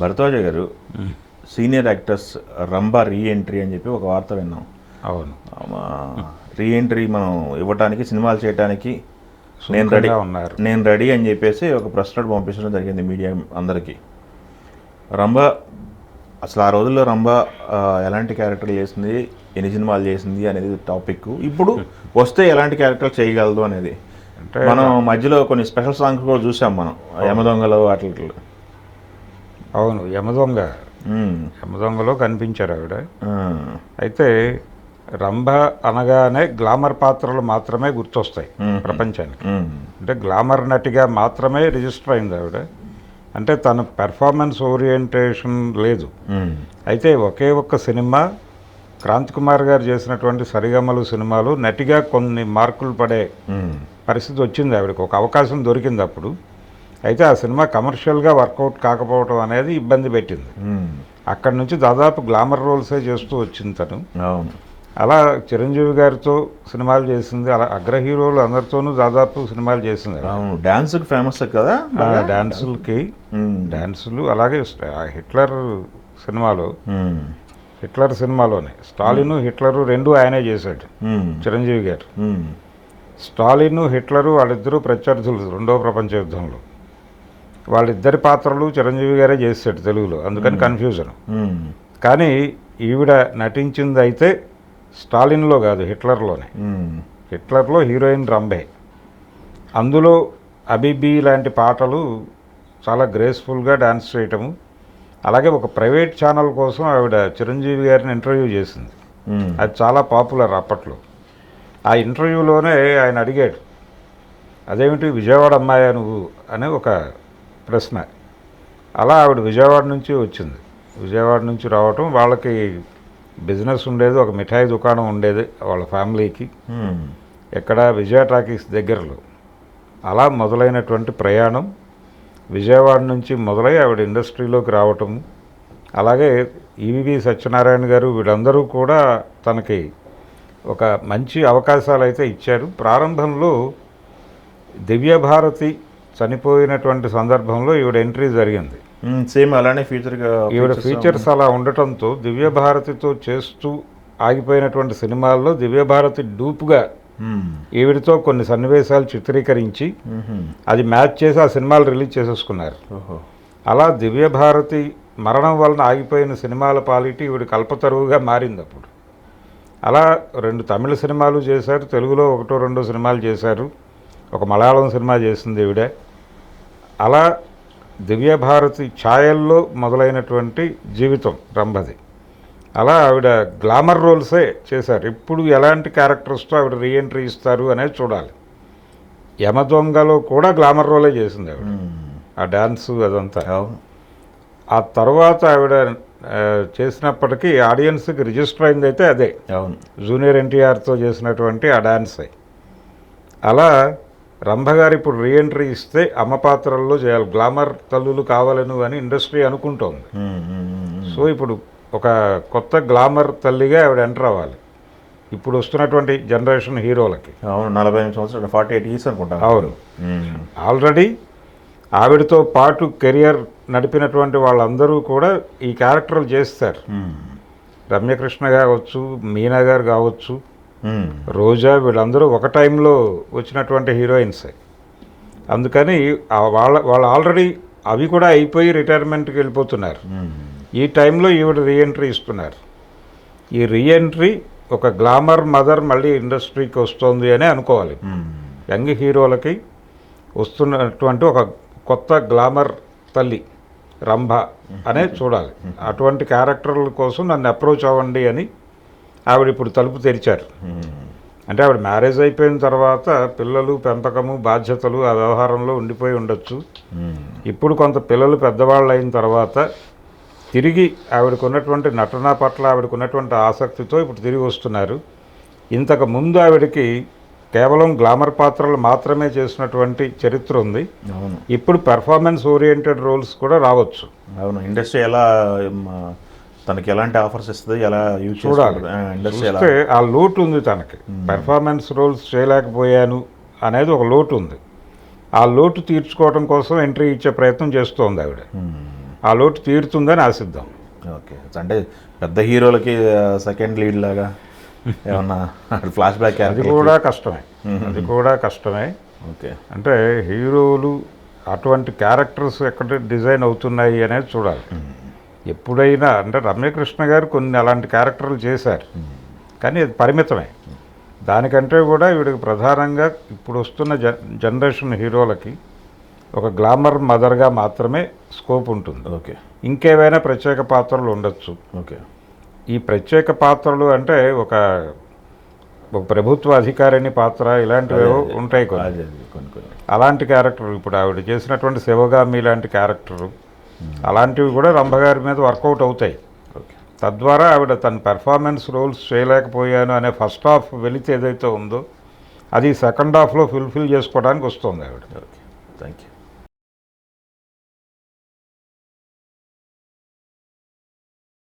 భరద్వాజ గారు senior actors Rambha re entry అని చెప్పి ఒక వార్త విన్నాం. అవును. రీ ఎంట్రీ మనం ఇవ్వటానికి సినిమాలు చేయడానికి నేను రెడీ ఉన్నారు. నేను రెడీ అని చెప్పేసి ఒక ప్రెస్ నోట్ పంపించడం జరిగింది మీడియా అందరికీ. రంభ అసలు ఆ రోజుల్లో రంభ ఎలాంటి క్యారెక్టర్ చేసింది ఎన్ని సినిమాలు చేసింది అనేది టాపిక్. ఇప్పుడు వస్తే ఎలాంటి క్యారెక్టర్ చేయగలదు అనేది. మనం మధ్యలో కొన్ని స్పెషల్ సాంగ్స్ కూడా చూసాం మనం. యమదొంగలు అట్లా అవును యమదొంగ యమదొంగలో కనిపించారు ఆవిడ. అయితే రంభ అనగానే గ్లామర్ పాత్రలు మాత్రమే గుర్తొస్తాయి. ప్రపంచానికి. అంటే గ్లామర్ నటిగా మాత్రమే రిజిస్టర్ అయింది ఆవిడ. అంటే తన పెర్ఫార్మెన్స్ ఓరియంటేషన్ లేదు. అయితే ఒకే ఒక్క సినిమా క్రాంతి కుమార్ గారు చేసినటువంటి సరిగమలు సినిమాలు నటిగా కొన్ని మార్కులు పడే పరిస్థితి వచ్చింది ఆవిడకి. ఒక అవకాశం దొరికింది అప్పుడు. అయితే ఆ సినిమా కమర్షియల్గా వర్కౌట్ కాకపోవడం అనేది ఇబ్బంది పెట్టింది. అక్కడి నుంచి దాదాపు గ్లామర్ రోల్సే చేస్తూ వచ్చింది తను. అవును. అలా చిరంజీవి గారితో సినిమాలు చేసింది అలా అగ్ర హీరోలు అందరితోనూ దాదాపు సినిమాలు చేసింది అవును. డాన్స్కి ఫేమస్ కదా డాన్సులకి. డాన్సులు అలాగే హిట్లర్ సినిమాలో. హిట్లర్ సినిమాలోనే. స్టాలిన్ హిట్లరు రెండు ఆయనే చేశాడు. చిరంజీవి గారు. స్టాలిన్ హిట్లరు వాళ్ళిద్దరూ ప్రత్యర్థులు రెండో ప్రపంచ యుద్ధంలో. వాళ్ళిద్దరి పాత్రలు చిరంజీవి గారే చేశాడు తెలుగులో అందుకని కన్ఫ్యూజన్. కానీ ఈవిడ నటించింది అయితే స్టాలిన్లో కాదు హిట్లర్లోనే. హిట్లర్లో హీరోయిన్ రంబే అందులో అబిబి లాంటి పాటలు చాలా గ్రేస్ఫుల్గా డాన్స్ చేయటము అలాగే ఒక ప్రైవేట్ ఛానల్ కోసం ఆవిడ చిరంజీవి గారిని ఇంటర్వ్యూ చేసింది. అది చాలా పాపులర్ అప్పట్లో. ఆ ఇంటర్వ్యూలోనే ఆయన అడిగాడు అదేమిటి విజయవాడ అమ్మాయా నువ్వు? అనే ఒక ప్రశ్న. అలా ఆవిడ విజయవాడ నుంచి వచ్చింది. విజయవాడ నుంచి రావటం వాళ్ళకి బిజినెస్ ఉండేది ఒక మిఠాయి దుకాణం ఉండేది వాళ్ళ ఫ్యామిలీకి. ఎక్కడ విజయ టాకీస్ దగ్గరలో. అలా మొదలైనటువంటి ప్రయాణం విజయవాడ నుంచి మొదలై ఆవిడ ఇండస్ట్రీలోకి రావటం. అలాగే ఈవివి సత్యనారాయణ గారు వీళ్ళందరూ కూడా తనకి ఒక మంచి అవకాశాలు అయితే ఇచ్చారు. ప్రారంభంలో దివ్యభారతి చనిపోయినటువంటి సందర్భంలో ఈవిడ ఎంట్రీ జరిగింది. సేమ్ అలానే ఫ్యూచర్గా ఈవిడ ఫీచర్స్ అలా ఉండటంతో దివ్యభారతితో చేస్తూ ఆగిపోయినటువంటి సినిమాల్లో దివ్యభారతి డూప్గా ఈవిడితో కొన్ని సన్నివేశాలు చిత్రీకరించి అది మ్యాచ్ చేసి ఆ సినిమాలు రిలీజ్ చేసేసుకున్నారు. అలా దివ్యభారతి మరణం వలన ఆగిపోయిన సినిమాల పాలిటీ ఈవిడ కల్పతరువుగా మారింది అప్పుడు. అలా రెండు తమిళ సినిమాలు చేశారు తెలుగులో ఒకటో రెండో సినిమాలు చేశారు. ఒక మలయాళం సినిమా చేసింది ఈవిడ. అలా దివ్యభారతి ఛాయల్లో మొదలైనటువంటి జీవితం రంభది. అలా ఆవిడ గ్లామర్ రోల్సే చేశారు. ఇప్పుడు ఎలాంటి క్యారెక్టర్స్తో ఆవిడ రీఎంట్రీ ఇస్తారు అనేది చూడాలి. యమదొంగలో కూడా గ్లామర్ రోలే చేసింది ఆవిడ. ఆ డ్యాన్స్ అదంతా. ఆ తర్వాత ఆవిడ చేసినప్పటికీ ఆడియన్స్కి రిజిస్టర్ అయింది అయితే అదే. అవును. జూనియర్ ఎన్టీఆర్తో చేసినటువంటి ఆ డాన్సే. అలా రంభ గారు ఇప్పుడు రీఎంట్రీ ఇస్తే అమ్మ పాత్రల్లో చేయాలి గ్లామర్ తల్లులు కావాలను అని ఇండస్ట్రీ అనుకుంటోంది ఉమ్. ఉమ్. ఉమ్. సో ఇప్పుడు ఒక కొత్త గ్లామర్ తల్లిగా ఆవిడ ఎంటర్ అవ్వాలి ఇప్పుడు వస్తున్నటువంటి జనరేషన్ హీరోలకి అవును నలభై ఎనిమిది సంవత్సరాలు ఫార్టీ ఎయిట్ ఇయర్స్ అనుకుంటా అవును. ఆల్రెడీ ఆవిడతో పాటు కెరియర్ నడిపినటువంటి వాళ్ళందరూ కూడా ఈ క్యారెక్టర్లు చేస్తారు. రమ్యకృష్ణ కావచ్చు మీనా గారు కావచ్చు. రోజా వీళ్ళందరూ ఒక టైంలో వచ్చినటువంటి హీరోయిన్సే. అందుకని వాళ్ళ వాళ్ళు ఆల్రెడీ అవి కూడా అయిపోయి రిటైర్మెంట్కి వెళ్ళిపోతున్నారు. ఈ టైంలో ఈవిడ రీఎంట్రీ ఇస్తున్నారు. ఈ రీఎంట్రీ ఒక గ్లామర్ మదర్ మళ్ళీ ఇండస్ట్రీకి వస్తుంది అని అనుకోవాలి. యంగ్ హీరోలకి వస్తున్నటువంటి ఒక కొత్త గ్లామర్ తల్లి రంభ అనే చూడాలి. అటువంటి క్యారెక్టర్ల కోసం నన్ను అప్రోచ్ అవ్వండి అని ఆవిడ ఇప్పుడు తలుపు తెరిచారు. అంటే ఆవిడ మ్యారేజ్ అయిపోయిన తర్వాత పిల్లలు పెంపకము బాధ్యతలు ఆ వ్యవహారంలో ఉండిపోయి ఉండొచ్చు. ఇప్పుడు కొంత పిల్లలు పెద్దవాళ్ళు అయిన తర్వాత తిరిగి ఆవిడకు ఉన్నటువంటి నటన పట్ల ఆవిడకు ఉన్నటువంటి ఆసక్తితో ఇప్పుడు తిరిగి వస్తున్నారు. ఇంతకు ముందు ఆవిడకి కేవలం గ్లామర్ పాత్రలు మాత్రమే చేసినటువంటి చరిత్ర ఉంది. అవును. ఇప్పుడు పెర్ఫార్మెన్స్ ఓరియంటెడ్ రోల్స్ కూడా రావచ్చు. అవును. ఇండస్ట్రీ ఎలా తనకి ఎలాంటి ఆఫర్స్ ఇస్తుంది ఎలా యూజ్ చూడాలి. చూస్తే ఆ లోటు ఉంది తనకి. పెర్ఫార్మెన్స్ రోల్స్ చేయలేకపోయాను అనేది ఒక లోటు ఉంది. ఆ లోటు తీర్చుకోవడం కోసం ఎంట్రీ ఇచ్చే ప్రయత్నం చేస్తోంది ఆవిడ. ఆ లోటు తీరుతుందని ఆశిద్దాం. ఓకే. అంటే పెద్ద హీరోలకి సెకండ్ లీడ్ లాగా ఏమన్నా ఫ్లాష్ బ్యాక్ అది కూడా కష్టమే. అది కూడా కష్టమే. ఓకే. అంటే హీరోలు అటువంటి క్యారెక్టర్స్ ఎక్కడ డిజైన్ అవుతున్నాయి అనేది చూడాలి. ఎప్పుడైనా అంటే రమ్యకృష్ణ గారు కొన్ని అలాంటి క్యారెక్టర్లు చేశారు. కానీ అది పరిమితమే. దానికంటే కూడా వీడికి ప్రధానంగా ఇప్పుడు వస్తున్న జనరేషన్ హీరోలకి ఒక గ్లామర్ మదర్గా మాత్రమే స్కోప్ ఉంటుంది. ఓకే. ఇంకేవైనా ప్రత్యేక పాత్రలు ఉండొచ్చు. ఓకే. ఈ ప్రత్యేక పాత్రలు అంటే ఒక ఒక ప్రభుత్వ అధికారిని పాత్ర ఇలాంటివి ఉంటాయి కొన్ని. అలాంటి క్యారెక్టర్ ఇప్పుడు ఆవిడ చేసినటువంటి శివగామి లాంటి క్యారెక్టరు అలాంటివి కూడా రంభగారి మీద వర్కౌట్ అవుతాయి. ఓకే. తద్వారా ఆవిడ తన పెర్ఫార్మెన్స్ రోల్స్ చేయలేకపోయాను అనే ఫస్ట్ హాఫ్ వెలితి ఏదైతే ఉందో అది సెకండ్ హాఫ్లో ఫుల్ఫిల్ చేసుకోవడానికి వస్తుంది ఆవిడ. ఓకే. Thank you